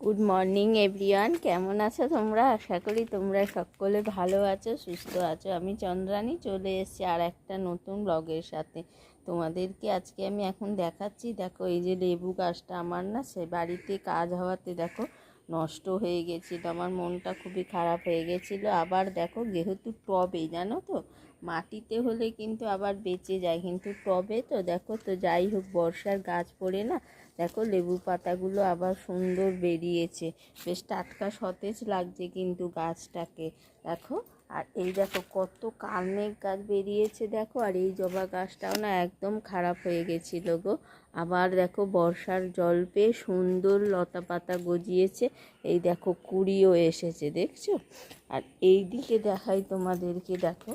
Good morning everyone কেমন আছো তোমরা? আশা করি তোমরা সকলে ভালো আছো, সুস্থ আছো। আমি চন্দ্রানী চলে এসেছি আর একটা নতুন ব্লগের সাথে। তোমাদেরকে আজকে আমি এখন দেখাচ্ছি। দেখো, এই যে লেবু গাছটা আমার না, সে বাড়িতে কাজ হওয়াতে দেখো, নষ্ট হয়ে গেছিল। আমার মনটা খুবই খারাপ হয়ে গেছিল। আবার দেখো, যেহেতু টবে, জানো তো মাটিতে হলে কিন্তু আবার বেঁচে যায়। কিন্তু টবে তো দেখো তো যাই হোক, বর্ষার গাছ পড়ে না, দেখো লেবু পাতাগুলো আবার সুন্দর বেরিয়েছে। বেশ টাটকা সতেজ লাগছে কিন্তু গাছটাকে, দেখো। আর এই দেখো কত কালমেঘ গাছ বেরিয়েছে, দেখো। আর এই জবা গাছটাও না একদম খারাপ হয়ে গেছিল গো। আবার দেখো বর্ষার জল পেয়ে সুন্দর লতা পাতা গজিয়েছে। এই দেখো কুড়িও এসেছে, দেখছ? আর এই দিকে দেখাই তোমাদেরকে, দেখো,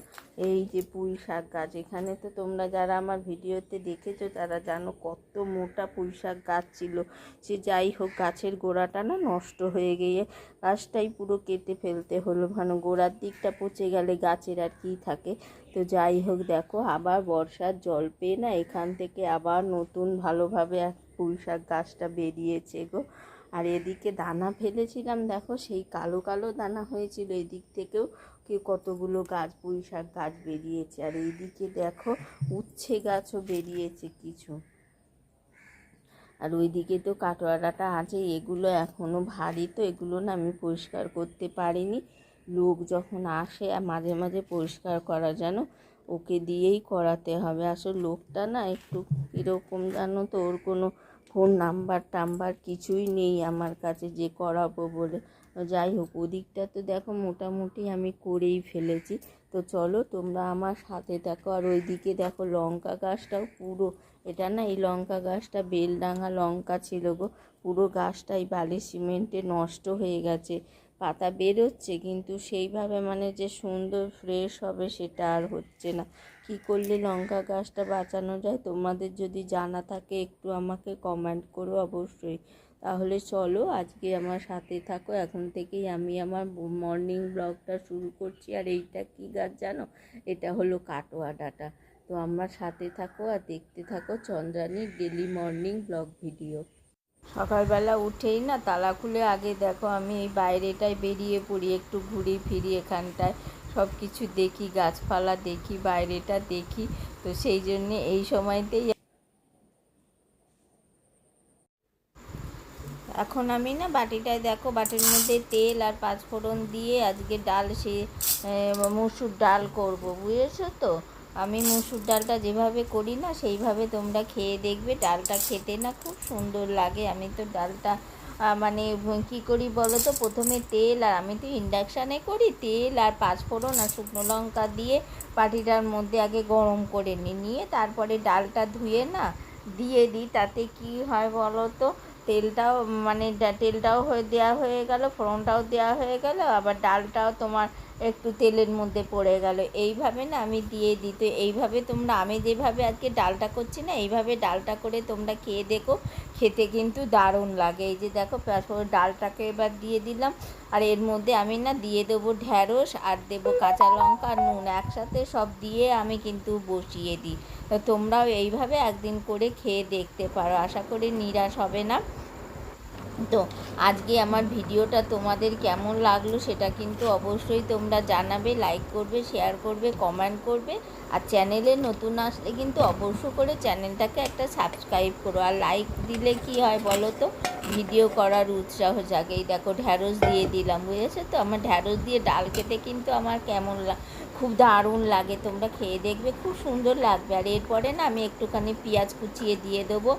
এই যে পুঁই শাক গাছ। এখানে তো তোমরা যারা আমার ভিডিওতে দেখেছ, তারা জানো কত মোটা পুঁই শাক গাছ ছিল। সে যাই হোক, গাছের গোড়াটা না নষ্ট হয়ে গিয়ে গাছটাই পুরো কেটে ফেলতে হলো। মানে গোড়ার দিকটা পচে গেলে গাছের আর কী থাকে। তো যাই হোক, দেখো, আবার বর্ষার জল পেয়ে না এখান থেকে আবার নতুন ভালোভাবে এক পুঁই শাক গাছটা বেরিয়েছে গো। আর এদিকে দানা ফেলেছিলাম, দেখো, সেই কালো কালো দানা হয়েছিল। এদিক থেকেও কি কতগুলো গাছ, পুঁই শাক গাছ বেরিয়েছে। আর এইদিকে দেখো, উচ্ছে গাছও বেরিয়েছে কিছু। আর ওইদিকে তো কাটোয়ারাটা আছে, এগুলো এখনও ভারী, তো এগুলো না আমি পরিষ্কার করতে পারিনি। লোক যখন আসে মাঝে মাঝে পরিষ্কার করা যেন ওকে দিয়েই করাতে হবে। আসলে লোকটা না একটু কীরকম জানো তো, ওর কোনো ফোন নাম্বার টাম্বার কিছুই নেই আমার কাছে যে করাবো বলে। যাই হোক, ওদিকটা তো দেখো মোটামুটি আমি করেই ফেলেছি। তো চলো তোমরা আমার সাথে দেখো আর ওইদিকে দেখো লঙ্কা গাছটাও পুরো, এটা না এই লঙ্কা গাছটা বেলডাঙা লঙ্কা ছিল গো, পুরো গাছটাই বালি সিমেন্টে নষ্ট হয়ে গেছে। পাতা বেরোচ্ছে, কিন্তু সেইভাবে মানে যে সুন্দর ফ্রেশ হবে সেটা আর হচ্ছে না। কি করলে লঙ্কা গাছটা বাঁচানো যায়? তোমাদের যদি জানা থাকে একটু আমাকে কমেন্ট করো অবশ্যই। তাহলে চলো আজকে আমার সাথে থাকো। এখন থেকেই আমি আমার মর্নিং ব্লগটা শুরু করছি। আর এইটা কী গাছ জানো? এটা হলো কাটোয়া ডাটা। তো আমার সাথে থাকো আর দেখতে থাকো চন্দ্রানীর ডেলি মর্নিং ব্লগ ভিডিও সকালবেলা উঠেই না তালা খুলে আগে দেখো আমি এই বাইরেটায় বেরিয়ে পড়ি, একটু ঘুরি ফিরি এখানটায়। সব কিছু দেখি, গাছপালা দেখি, বাইরেটা দেখি। তো সেই জন্যে এই সময়তেই এখন আমি না বাটিটায় দেখো, বাটির মধ্যে তেল আর পাঁচফোড়ন দিয়ে আজকে ডাল সে মুসুর ডাল করব, বুঝেছ তো? আমি মুসুর ডালটা যেভাবে করি না, সেইভাবে তোমরা খেয়ে দেখবে। ডালটা খেতে না খুব সুন্দর লাগে। আমি তো ডালটা মানে কি করি বলো তো প্রথমে তেল আর আমি তো ইন্ডাকশানে করি তেল আর পাঁচফোড়ন আর শুকনো লঙ্কা দিয়ে পাটিটার মধ্যে আগে গরম করে নিই। নিয়ে তারপরে ডালটা ধুয়ে না, দিয়ে দিই। তাতে কি হয় বলো তো তেলটাও মানে তেলটাও হয়ে দেওয়া হয়ে গেল, ফোড়নটাও দেওয়া হয়ে গেল। আবার ডালটাও তোমার একটু তেলের মধ্যে পড়ে গেল। এইভাবে না আমি দিয়ে দিই তো এইভাবে তোমরা, আমি যেভাবে আজকে ডালটা করছি না, এইভাবে ডালটা করে তোমরা খেয়ে দেখো। খেতে কিন্তু দারুণ লাগে। এই যে দেখো, তারপর ডালটাকে এবার দিয়ে দিলাম। আর এর মধ্যে আমি না দিয়ে দেবো ঢ্যাঁড়স আর দেবো কাঁচা লঙ্কা আর নুন। একসাথে সব দিয়ে আমি কিন্তু বসিয়ে দিই। তোমরাও এইভাবে একদিন করে খেয়ে দেখতে পারো। আশা করি নিরাশ হবে না। তো আজকে আমার ভিডিওটা তোমাদের কেমন লাগল সেটা কিন্তু অবশ্যই তোমরা জানাবে লাইক করবে শেয়ার করবে কমেন্ট করবে। আর চ্যানেলে নতুন আসলে কিন্তু অবশ্য করে চ্যানেলটাকে একটা সাবস্ক্রাইব করো। আর লাইক দিলে কি হয় বলো তো? ভিডিও করার উৎসাহ জাগে এই দেখো, ঢ্যাঁড়স দিয়ে দিলাম, বুঝেছ তো? আমার ঢ্যাঁড়স দিয়ে ডাল খেতে কিন্তু আমার কেমন খুব দারুণ লাগে। তোমরা খেয়ে দেখবে, খুব সুন্দর লাগবে। আর এরপরে না, আমি একটুখানি পেঁয়াজ কুচিয়ে দিয়ে দেবো।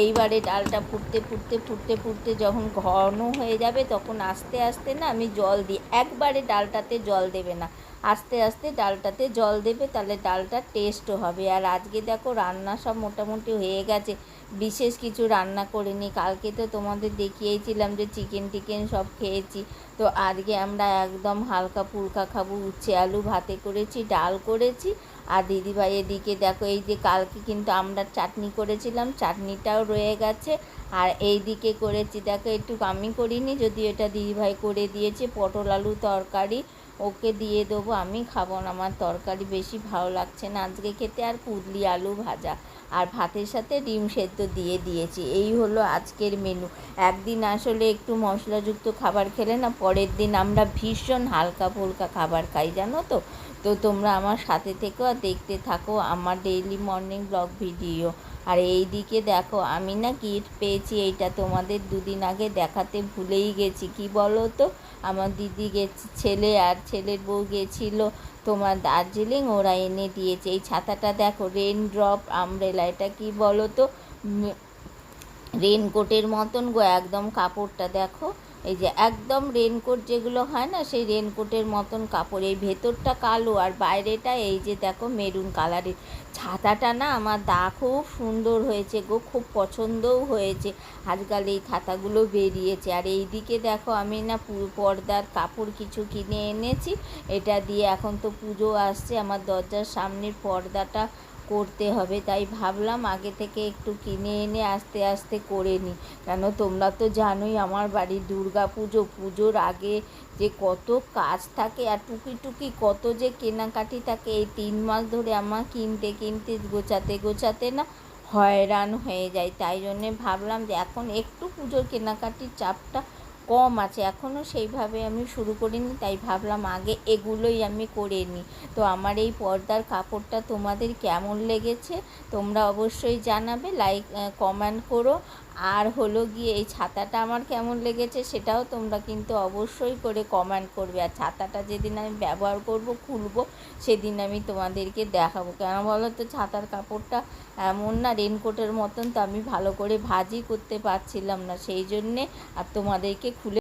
এইবারে ডালটা ফুটতে ফুটতে ফুটতে ফুটতে যখন ঘন হয়ে যাবে, তখন আস্তে আস্তে না আমি জল দিই। একবারে ডালটাতে জল দেবে না। আস্তে আস্তে ডালটাতে জল দেবে, তাহলে ডালটা টেস্টও হবে। আর আজকে দেখো রান্না সব মোটামুটি হয়ে গেছে। বিশেষ কিছু রান্না করিনি। কালকে তো তোমাদের দেখিয়েছিলাম যে চিকেন টিকেন সব খেয়েছি। তো আজকে আমরা একদম হালকা ফুলকা খাব। উচ্ছে আলু ভাতে করেছি, ডাল করেছি। আর দিদিভাই এদিকে দেখো, এই যে কালকে কিন্তু আমরা চাটনি করেছিলাম, চাটনিটাও রয়ে গেছে। আর এই দিকে করেছি, দেখো একটু আমি করিনি যদি এটা দিদিভাই করে দিয়েছে, পটল আলু তরকারি। ওকে দিয়ে দেবো, আমি খাব না। আমার তরকারি বেশি ভালো লাগছে না। আজকে খেতে আর কুদলি আলু ভাজা আর ভাতের সাথে ডিম সেদ্ধ দিয়ে দিয়েছি। এই হলো আজকের মেনু একদিন আসলে একটু মশলাযুক্ত খাবার খেলে না, পরের দিন আমরা ভীষণ হালকা ফুলকা খাবার খাই, জানো তো? তো তোমরা আমার সাথে থেকেও দেখতে থাকো আমার ডেইলি মর্নিং ব্লগ ভিডিও আর এই দিকে দেখো, আমি না গিট পেয়েছি, এইটা তোমাদের দুদিন আগে দেখাতে ভুলেই গেছি। কি বলো তো আমার দিদি গেছে, ছেলে আর ছেলের বউ গেছিল। তোমার দার্জিলিং, ওরা এনে দিয়েছে। এই ছাতাটা দেখো রেন ড্রপ আমব্রেলা এটা কি বলো তো রেনকোটের মতন গো, একদম কাপড়টা দেখো। এই যে একদম রেনকোট যেগুলো হয় না, সেই রেনকোটের মতন কাপড়। এই ভেতরটা কালো আর বাইরেটা এই যে দেখো মেরুন কালারের ছাতাটা না আমার দা খুব সুন্দর হয়েছে গো, খুব পছন্দও হয়েছে। আজকাল এই ছাতাগুলো বেরিয়েছে। আর এই দিকে দেখো আমি না পর্দার কাপড় কিছু কিনে এনেছি। এটা দিয়ে এখন তো পুজো আসছে। আমার দরজার সামনের পর্দাটা করতে হবে। তাই ভাবলাম আগে থেকে একটু কিনে এনে আস্তে আস্তে করে নিই। কেন তোমরা তো জানোই আমার বাড়ির দুর্গা পুজো পুজোর আগে যে কত কাজ থাকে আর টুকি টুকি কত যে কেনাকাটি থাকে, এই তিন মাস ধরে আমার কিনতে কিনতে গোছাতে গোছাতে না হয়রান হয়ে যায় তাই জন্যে ভাবলাম যে এখন একটু পুজোর কেনাকাটির চাপটা কম আছে এখনও সেইভাবে আমি শুরু করিনি, তাই ভাবলাম আগে এগুলোই আমি করে নিই। তো আমার এই পর্দার কাপড়টা তোমাদের কেমন লেগেছে, তোমরা অবশ্যই জানাবে, লাইক কমেন্ট করো। আর হলো গিয়ে এই ছাতাটা আমার কেমন লেগেছে, সেটাও তোমরা কিন্তু অবশ্যই করে কমেন্ট করবে। আর ছাতাটা যেদিন আমি ব্যবহার করব, খুলবো, সেদিন আমি তোমাদেরকে দেখাবো। কেন বলো তো, ছাতার কাপড়টা এমন না রেনকোটের মতন তো আমি ভালো করে ভাজি করতে পারছিলাম না। সেই জন্যে আর তোমাদেরকে